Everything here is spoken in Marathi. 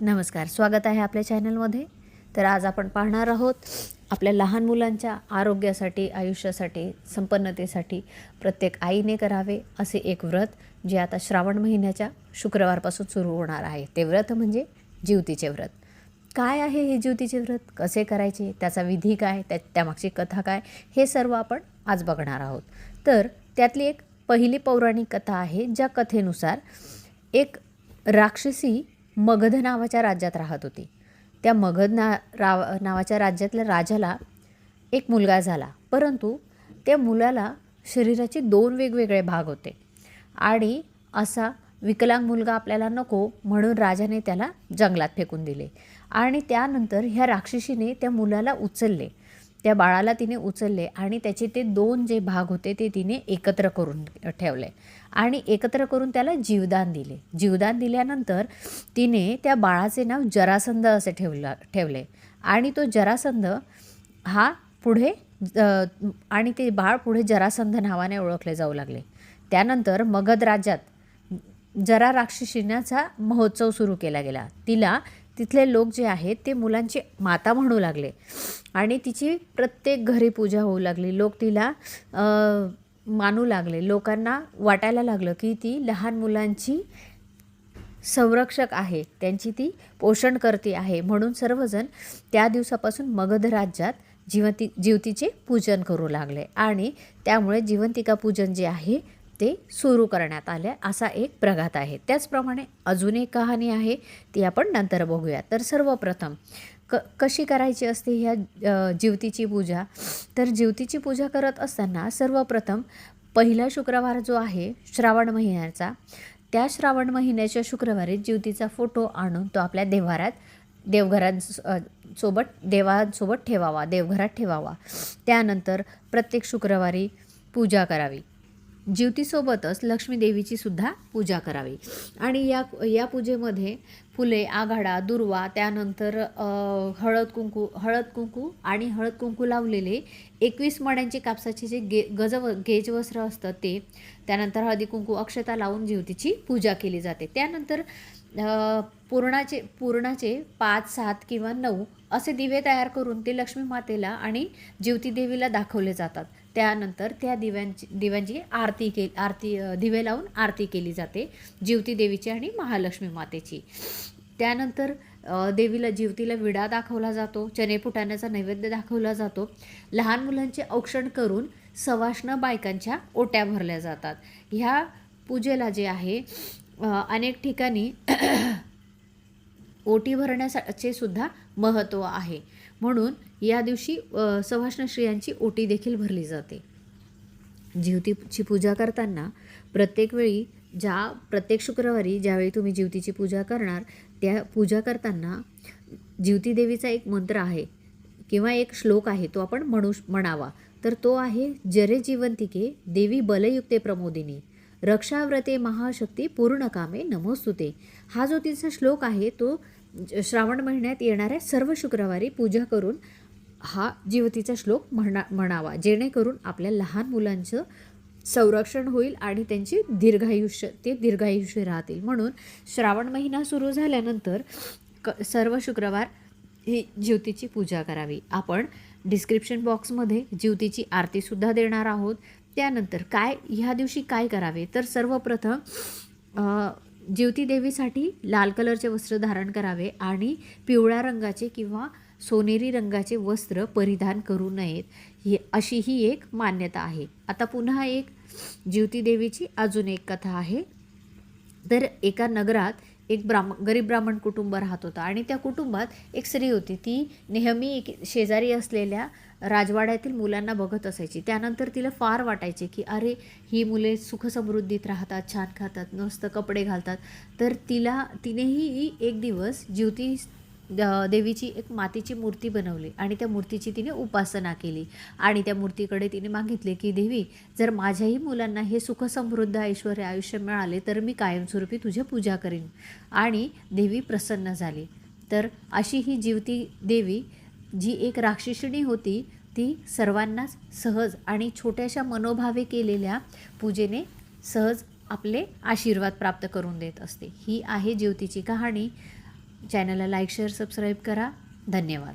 नमस्कार स्वागत आहे आपल्या चॅनलमध्ये. तर आज आपण पाहणार आहोत आपल्या लहान मुलांच्या आरोग्यासाठी आयुष्यासाठी संपन्नतेसाठी प्रत्येक आईने करावे असे एक व्रत जे आता श्रावण महिन्याच्या शुक्रवारपासून सुरू होणार आहे. ते व्रत म्हणजे जीवतीचे व्रत. काय आहे हे जीवतीचे व्रत? कसे करायचे? त्याचा विधी काय? त्या त्यामागची कथा काय? हे सर्व आपण आज बघणार आहोत. तर त्यातली एक पहिली पौराणिक कथा आहे ज्या कथेनुसार एक राक्षसी मगध नावाच्या राज्यात राहत होती. त्या मगध ना राव नावाच्या राज्यातल्या राजाला एक मुलगा झाला. परंतु त्या मुलाला शरीराचे दोन वेगवेगळे भाग होते. आणि असा विकलांग मुलगा आपल्याला नको म्हणून राजाने त्याला जंगलात फेकून दिले. आणि त्यानंतर ह्या राक्षसीने त्या मुलाला उचलले. त्या बाळाला तिने उचलले आणि त्याचे ते दोन जे भाग होते ते तिने एकत्र करून ठेवले. आणि एकत्र करून त्याला जीवदान दिले. जीवदान दिल्यानंतर तिने त्या बाळाचे नाव जरासंध असे ठेवला ठेवले. आणि तो जरासंध हा पुढे आणि ते बाळ पुढे जरासंध नावाने ओळखले जाऊ लागले. त्यानंतर मगध राज्यात जरा राक्षसीनाचा महोत्सव सुरू केला गेला. तिला तिथले लोक जे आहेत ते मुलांची माता म्हणू लागले. आणि तिची प्रत्येक घरी पूजा होऊ लागली. लोक तिला मानू लागले. लोकांना वाटायला लागलं की ती लहान मुलांची संरक्षक आहे. त्यांची ती पोषण करते आहे. म्हणून सर्वजण त्या दिवसापासून मगध राज्यात जिवती जीवतीचे पूजन करू लागले. आणि त्यामुळे जिवंतिका पूजन जे आहे ते सुरू करण्यात आले असा एक प्रघात आहे. त्याचप्रमाणे अजून एक कहाणी आहे ती आपण नंतर बघूया तर सर्वप्रथम क कशी करायची असते ह्या जीवतीची पूजा? तर जीवतीची पूजा करत असताना सर्वप्रथम पहिला शुक्रवार जो आहे श्रावण महिन्याचा त्या श्रावण महिन्याच्या शुक्रवारी ज्योतीचा फोटो आणून तो आपल्या देवारात देवघरात सोबत देवांसोबत ठेवावा देवघरात ठेवावा. त्यानंतर प्रत्येक शुक्रवारी पूजा करावी. ज्योतीसोबतच लक्ष्मी देवीची सुद्धा पूजा करावी. आणि या या पूजेमध्ये फुले आघाडा दुर्वा त्यानंतर हळद कुंकू हळद कुंकू आणि हळद कुंकू लावलेले एकवीस मण्यांचे कापसाचे जे गे गज गेजवस्त्र असतं ते त्यानंतर हळदी कुंकू अक्षता लावून ज्योतीची पूजा केली जाते. त्यानंतर पूर्णाचे पूर्णाचे पाच सात किंवा नऊ असे दिवे तयार करून ते लक्ष्मी मातेला आणि ज्योती देवीला दाखवले जातात. त्यानंतर त्या दिव्यांची दिव्यांची आरती के आरती दिवे लावून आरती केली जाते जिवती देवीची आणि महालक्ष्मी मातेची. त्यानंतर देवीला जीवतीला विडा दाखवला जातो चणे फुटाण्याचा नैवेद्य दाखवला जातो. लहान मुलांचे औक्षण करून सवाष्ण बायकांच्या ओट्या भरल्या जातात. ह्या पूजेला जे आहे अनेक ठिकाणी ओटी भरण्याचे सुद्धा महत्त्व आहे. म्हणून या दिवशी सवाष्ण स्त्रियांची ओटी देखील भरली जाते. जिवतीची पूजा करताना प्रत्येक वेळी ज्या प्रत्येक शुक्रवारी ज्यावेळी तुम्ही जीवतीची पूजा करणार त्या पूजा करताना जिवती देवीचा एक मंत्र आहे किंवा एक श्लोक आहे तो आपण म्हणू म्हणावा. तर तो आहे जरे जीवंतिके देवी बलयुक्ते प्रमोदिनी. रक्षाव्रते महाशक्ती पूर्ण कामे नमोस्तुते. हा जो तिचा श्लोक आहे तो श्रावण महिन्यात येणाऱ्या सर्व शुक्रवारी पूजा करून हा जीवतीचा श्लोक म्हणा म्हणावा. जेणेकरून आपल्या लहान मुलांचं संरक्षण होईल आणि त्यांची दीर्घायुष्य ते दीर्घायुष्य राहतील. म्हणून श्रावण महिना सुरू झाल्यानंतर क सर्व शुक्रवार ही ज्योतीची पूजा करावी. आपण डिस्क्रिप्शन बॉक्समध्ये ज्योतीची आरतीसुद्धा देणार आहोत. त्यानंतर काय ह्या दिवशी काय करावे? तर सर्वप्रथम ज्योती देवीसाठी लाल कलरचे वस्त्र धारण करावे आणि पिवळ्या रंगाचे किंवा सोनेरी रंगाचे वस्त्र परिधान करू नयेत. ही अशी ही एक मान्यता आहे. आता पुन्हा एक ज्योती देवीची अजून एक कथा आहे. तर एका नगरात एक ब्राह्मण गरीब ब्राह्मण कुटुंब राहत होता आणि त्या कुटुंबात एक स्त्री होती. ती नेहमी एक शेजारी असलेल्या राजवाड्यातील मुलांना बघत असायची. त्यानंतर तिला फार वाटायचे की अरे ही मुले सुखसमृद्धीत राहतात छान खातात नुसतं कपडे घालतात. तर तिला तिनेही एक दिवस ज्योती देवीची एक मातीची मूर्ती बनवली आणि त्या मूर्तीची तिने उपासना केली. आणि त्या मूर्तीकडे तिने मागितले की देवी जर माझ्याही मुलांना हे सुखसमृद्ध ऐश्वर आयुष्य मिळाले तर मी कायमस्वरूपी तुझी पूजा करीन. आणि देवी प्रसन्न झाली. तर अशी ही जीवती देवी जी एक राक्षसिणी होती ती सर्वांनाच सहज आणि छोट्याशा मनोभावे केलेल्या पूजेने सहज आपले आशीर्वाद प्राप्त करून देत असते. ही आहे ज्योतीची कहाणी. चॅनलला लाईक शेअर सबस्क्राईब करा. धन्यवाद.